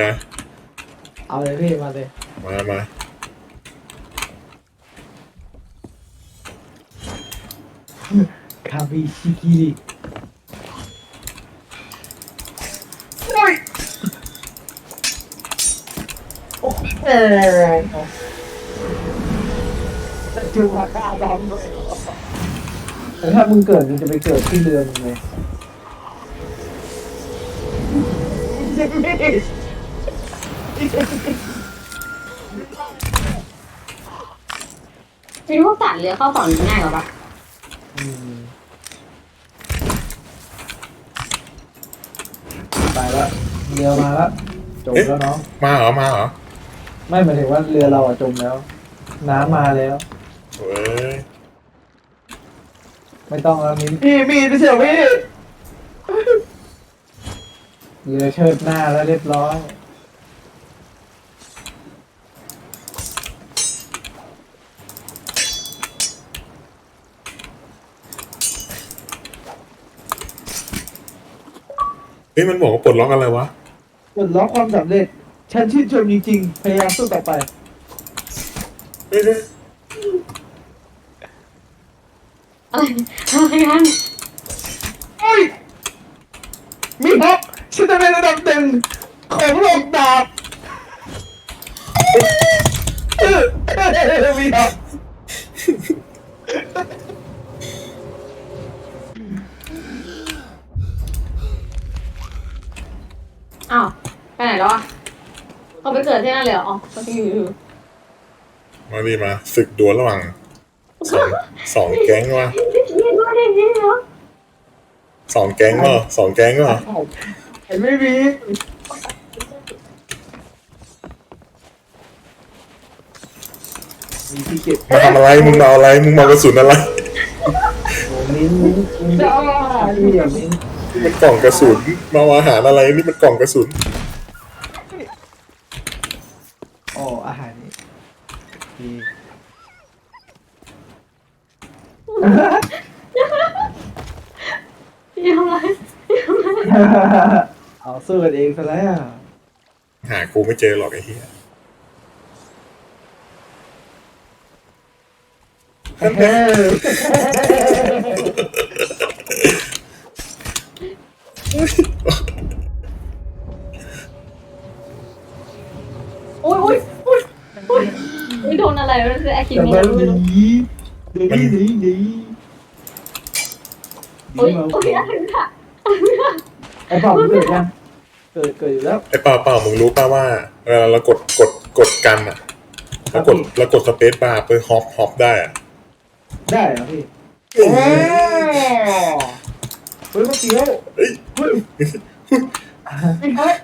นะเอาเลยพี่มาเลยมามาคาบิชิกิริโอ้ยเออจูมาฆ่าดอมด้วยแต่ถ้ามึงเกิดมึงจะไปเกิดที่เรือมึงเลย จิมมี่จริงพวกสัตว์เรือเข้าฝั่งนี้ง่ายกว่าปะอืมไปแล้วเรือมาแล้วจมแล้วน้อง มาเหรอ มาเหรอไม่หมายถึงว่าเรือเราอะจมแล้ว น้ำมาแล้วเว้ยไม่ต้องแล้วมิ้นพี่มีไม่ใช่พี่เรือเชิดหน้าแล้วเรียบร้อย เฮ้ยมันบอกว่าปลดล็อกอะไรวะปลดล็อกความสำเร็จฉันชื่นชมจริงๆพยายามสู้ต่อไปเฮ้ยเฮ้ยอะไรอะไรกันมีฮอกฉันจะเป็นระดับหนึ่งของโลกดาบเออมีฮอก อ้าวไปไหนแล้วอะเขา ไปเกิดที่นั่นเลยเหรออ๋อเขาอยู่อยู่มาดีมาศึกดวลระหว่างสองสองแก๊งวะนี่ด้วยนี่นี่เหรอสองแก๊งวะสองแก๊งวะเห็นไม่มีมีที่เก็บมาทำอะไรมึงมาเอาอะไรมึงมากระสุนอะไรโอ้มิ้นมิ้นมิ้นจ้าพี่อย่ามิ้นนี่มันกล่องกระสุนมาเอาอาหารอะไรนี่มันกล่องกระสุน อ๋ออาหารนี่ดีพี่ทำอะไรพี่ทำอะไรเอาสู้กันเองซะแล้วหากูไม่เจอหรอกไอ้เหี้ยเฮ้ย มันคือแอคคิแต่เมมันนไม่รู้หนีหนีหนีหนีโอ้ยมาโอ้ยอะไรค่ะไอ้บอกมันเกิดยังเกิดเกิดอยู่แล้วไอ้เปล่าเปล่ามึงรู้ป่าว่าเวลาเรากดกดกดกันอะแล้วกดแล้วกดสเปซบาร์ไปฮอปฮอปได้อะได้เหรอพี่โอ้เฮ้ยเมื่อกี้แล้วเฮ้ยเฮ้ยเฮ้ย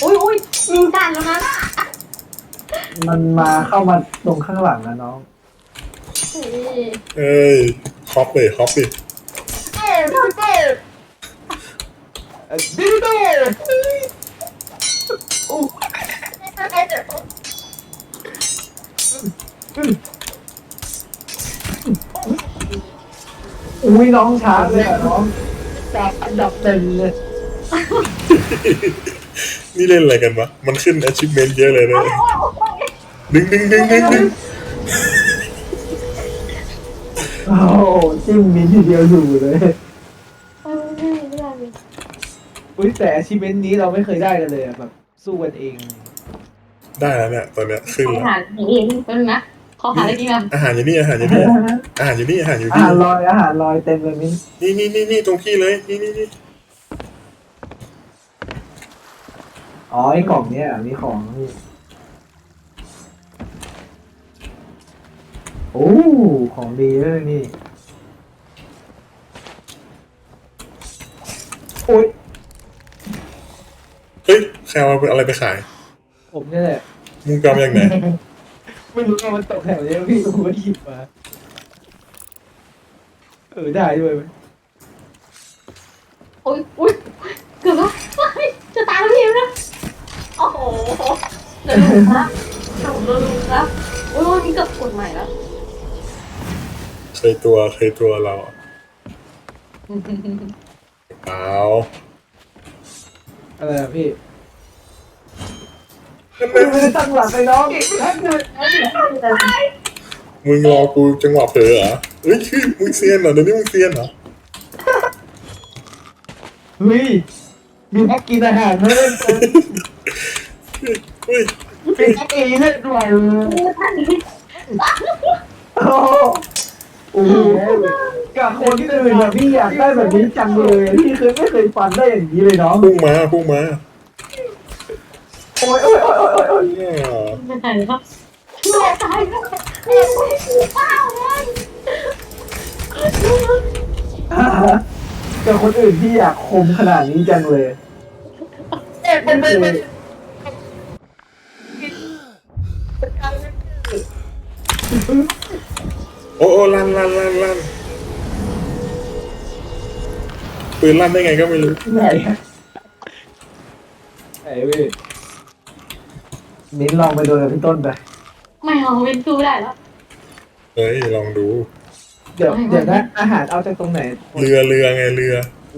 โอ้ยโอ้ย ยิงกันแล้วนะมันมาเข้ามาตรงข้างหลังนะน้อง เฮ้ยเอ้ยฮอปเลยฮอปดิเอ้ยเอ้ยดิโต้โอ้อุ้ยน้องช้าเลยอะน้องจับอันดับเต็มเลย นี่เล่นอะไรกันวะ มันขึ้น achievement เยอะเลยนะดึงดึงดึงดึงดึงโอ้โหจิ้มมีทีเดียวอยู่เลยเออไม่ได้ไม่ได้เลยอุ้ยแต่อาชีพนี้เราไม่เคยได้กันเลยอะแบบ สู้กันเอง ได้แล้วเนี่ยตอนเนี้ยขึ้นอาแล้วหารอย่างนี้เป็นนะ ขอหาอะไรกินกันอาหารอยู่นี่อาหารอยู่นี่อาหารอยู่นี่อาหารอยู่อานี่หารลอยอาหารลอยเต็มเลยมิ้นนี่นี่นี่นี่ตรงพี่เลย นี่นี่นี่ อ๋อไอ้กล่องเนี้ยมีของนี่โอ้ของดีเลยนี่โอ้ยเฮ้ยใครเอาอะไรไปขาย ผมเนี่ยแหละมึงกำยังไงไม่รู้ว่ามันตกแถวนี้พี่ผมก็หยิบมาเออได้ด้วยเว้ยโอ้ยอุ้ยเกือบแล้วจะตายแล้วพี่นะ โอ้โหเดี๋ยวดูนะเดี๋ยวดูนะโอ้ยนี่เกือบกดใหม่แล้วเคยตัวเคยตัวเราเปล่าอะไรอะพี่ไม่ได้ตั้งหลักเลยน้องแท็กเลยมึงรอกูจังหวะเผลอเหรอเฮ้ยเฮ้ยมึงเซียนเหรอเดี๋ยวนี้มึงเซียนเหรอเฮ้ย มีแพ็กกินอาหารมาเล่นกันเฮ้ยเป็นแพ็กเอเล่นด้วยโอ้โหกับคนที่อื่นอะพี่อยากได้แบบนี้จังเลยพี่เคยไม่เคยฟันได้อย่างนี้เลยน้องพุ่งมาพุ่งมาโอ้ยโอ้ยโอ้ยโอ้ยโอ้ยเนี่ยไม่ไหนครับไม่ตายก็ไม่ไม่กูเปล่าเลย กับคนอื่นพี่อยากคมขนาดนี้จังเลยเป็นเป็นเป็นโอ้โอ้ลั่นลั่นลั่นลั่นปืนลั่นได้ไงก็ไม่รู้ไหนอะไหนเว้ยมิ้นลองไปโดนกับพี่ต้นไป ไม่เอาเป็นสู้ได้แล้ว เฮ้ยลองดู เดี๋ยวไม่ไม่เดี๋ยวนะอาหารเอาจากตรงไหนเรือเรือไงเรือ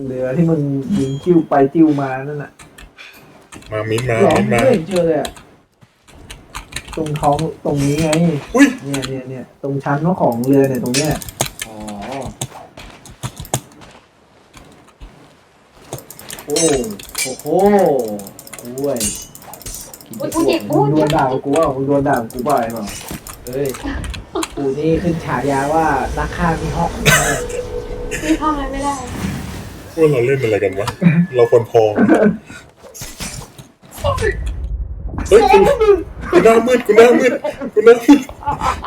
เรือที่มึงยิงจิ้วไปจิ้วมานั่นน่ะมามิ้นมาหรอมิ้นไม่มา เห็นเจอเลยอะตรงท้องตรงนี้ไงอุ้ยเนี่ยเนี่ยเนี่ยตรงชั้นของเรือเนี่ยตรงเนี้ยอ๋อโอ้โอ้โหโอ้ยอุ้ยกูเจ็บ มึกูงโดเจ็นบด่ากูว่ามึงโดนด่ากูบ่อยเปล่าเฮ้ย กูนี่ขึ้นฉายาว่านักฆ่ามีฮอกไม่ทำอะไรไม่ได้ ว่าเราเล่นอะไรกันวะ เราคนพองเฮ้ยกูกูหน้ามืดกูหน้ามืดกูหน้ามืด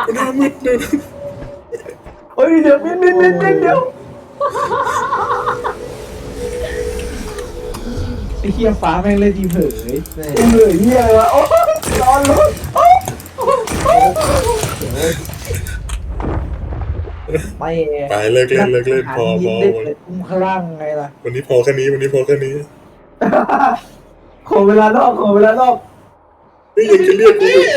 กูหน้ามืดดูเฮ้ยเดี๋ยวมิ้นมิ้นมิ้นมิ้นเดี๋ยวไอ้เฮียฟ้าแม่งเล่นดีเผยเผยเฮียอะไรวะโอ้ยนอนรถโอ๊ย ไม่ไปเลิกเล่นเลิกเล่นพอพอเล่นเลยคุ้มคลั่งไงล่ะ วันนี้พอแค่นี้ วันนี้พอแค่นี้ ขอเวลานอกขอเวลานอกเฮ้ยยังจะเรียกกูอีก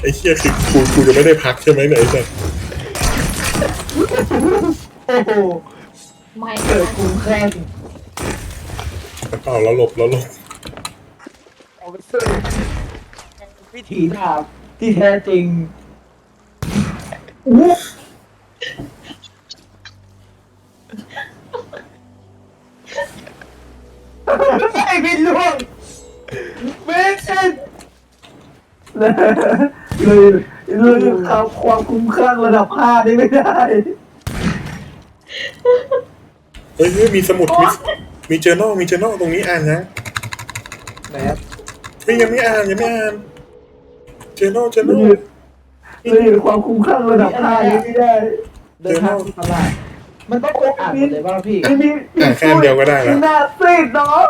ไอ้เหี้ยคือกูกูจะไม่ได้พักใช่ไหมเนี่ยไอ้สัสโอ้โหไม่เกิดคุ้มคลั่งเปล่าแล้วหลบแล้วหลบ วิถีดาบที่แท้จริงอู้ไอ้พี่ล่วงเมสันเลยเลยเอาความคุ้มคลั่งระดับห้าได้ไม่ได้เฮ้ยเฮ้ยมีสมุดมีมีเจอร์นอลมีเจอร์นอลตรงนี้อ่านยังแหมเฮ้ยยังไม่อ่านยังไม่อ่าน เจอร์นอลเจอร์นเลอลยเลยความคุ้มคลั่งระดับห้าได้ไม่ได้เดินทางสู่ตลาดมันต้องอ่านหมดเลยป่ะพี่ ไม่มีอ่านแค่อันเดียวก็ได้แล้วหน้าซีดน้อง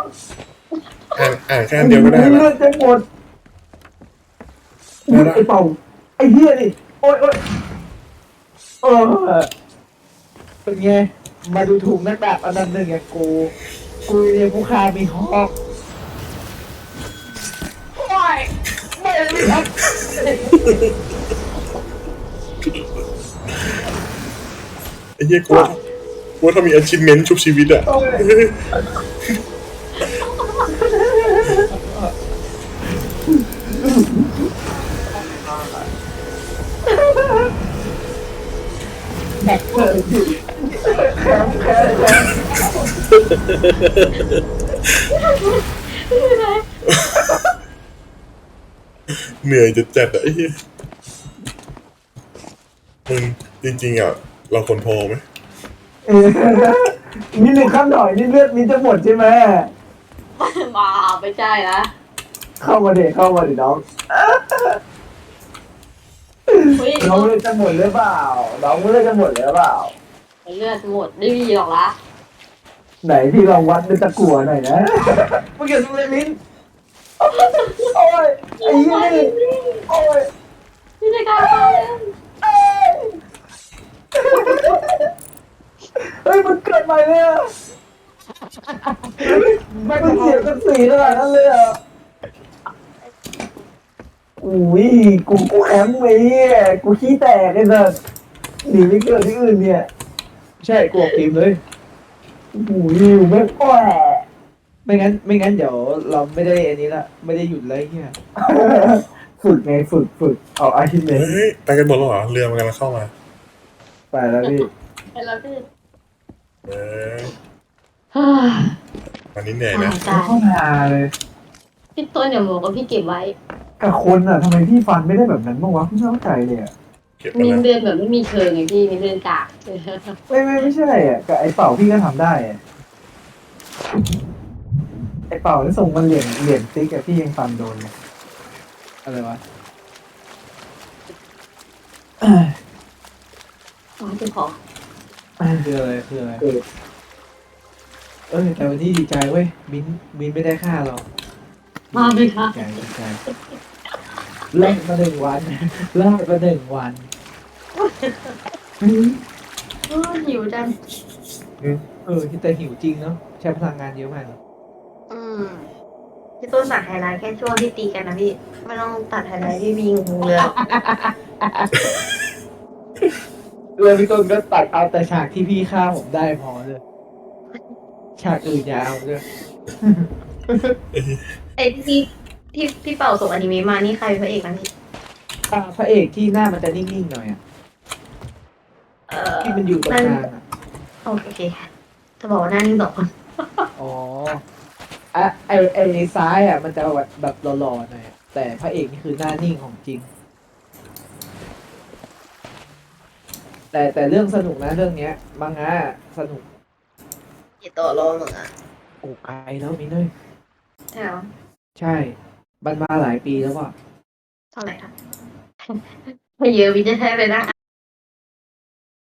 อ่านอ่านแค่อันเดียวก็ได้เลืแล้อวดจะหมดอุ๊ยไอ้เป่าไอ้เหี้ยนี่โอ๊ยโอ๊ยเออ เป็นไง มาดูถูกนักดาบอันนั้นหนึ่งไงกู กูเนี่ยผู้ค้ามีฮอกโอ้ยไม่ไม่ครับ ไอ้เหี้ยกูว่ากูว่าถ้ามี achievement ชุบชีวิตอะแบกเกิดแข็งแข็งแข็ง เหนื่อยจะจัดอะไอ้เหี้ยมึงจริงๆอะเราคนพอไหมเออนิดหนึ่งข้ามหน่อยนี่เลือดนี้จะหมดใช่ไหมมาไม่ใช่นะเข้ามาเด็กเข้ามาดิน้องเฮ้ยน้องเลือดจะหมดหรือเปล่าน้องเลือดจะหมดหรือเปล่า เลือดหมดไม่มีหรอกละไหนพี่ลองวัดด้วยตะกั่วหน่อยนะเมื่อกี้ตรงเลยลิ้น โอ้ยไอ้ยี่นี่โอ้ยนี่ในการฆ่าเลยเอ้ยเฮ้ยมันเกิดใหม่เลยอะไม่มันเสียกันสีขนาดนั้นเลยอะอุ้ยกูกูแอมไอ้เหี้ยกูขี้แตกไอ้สัสหนีไปเกิดที่อื่นเนี่ย ใช่กลัวฟิล์มเลยโอ้โหหิวไม่ก็แหละ ไม่งั้น ไม่งั้นเดี๋ยวเราไม่ได้อันนี้ละไม่ได้หยุดเลยเนี่ยฝึกไงฝึกฝึกเอาอาชีพเลยเฮ้ยไปกันหมดแล้วเหรอเรือมันกำลังเข้ามาไปแล้วพี่ไปแล้วพี่เออเฮ้ยวันนี้เหนื่อยนะตายเข้ามาเลยพี่ต้นเดี๋ยวหมูกับพี่เก็บไว้กับคนอะทำไมพี่ฟันไม่ได้แบบนั้นบ้างวะพี่ไม่เข้าใจเลยอะเก็บไปมีแล้วเดือนแบบไม่มีเชิงไงพี่มีเดือนกากไม่ไม่ไม่ใช่อะกับไอ้เป่าพี่ก็ทำได้อะ ไอ้เป่าที่ส่งมันเหรียญเหรียญติ๊กอะพี่ยังฟันโดนเลยอะไรวะอ๋อจะขอคืออะไรคืออะไรเออแต่วันนี้ดีใจเว้ยบินบินไม่ได้ค่าเรามาไหมคะดีใจดีใจเลิกมาหนึ่งวันเลิกมาหนึ่งวันโอ้ยหิวจังเออแต่หิวจริงเนาะใช้พลังงานเยอะมากเลยอืม พี่ต้นตัดไฮไลท์แค่ช่วงที่ตีกันนะพี่ ไม่ต้องตัดไฮไลท์ที่มีงูเรือเลยพี่ต้นก็ตัดเอาแต่ฉากที่พี่ฆ่าผมได้พอเลยฉากอื่นอย่าเอาเลยไอ้ที่ที่ที่เป่าส่งอนิเมะมานี่ใครเป็นพระเอกนะพี่อ่าพระเอกที่หน้ามันจะนิ่งๆหน่อยอะเออที่มันอยู่ตรงกลางอะโอเคค่ะจะบอกว่าหน้านิ่งสองคนอ๋อ อะไอไอซ้ายอะมันจะแบบแบบหล่อๆหน่อยอะแต่พระเอกนี่คือหน้านิ่งของจริง แต่แต่เรื่องสนุกนะเรื่องเนี้ยมังงะสนุกกี่ตัวโลมึงอะโอ้ไกลแล้วมินเลยใช่เหรอใช่ มันมาหลายปีแล้วว่ะเท่าไหร่ครับถ้าเยอะวิจะใช้ไปนั่ง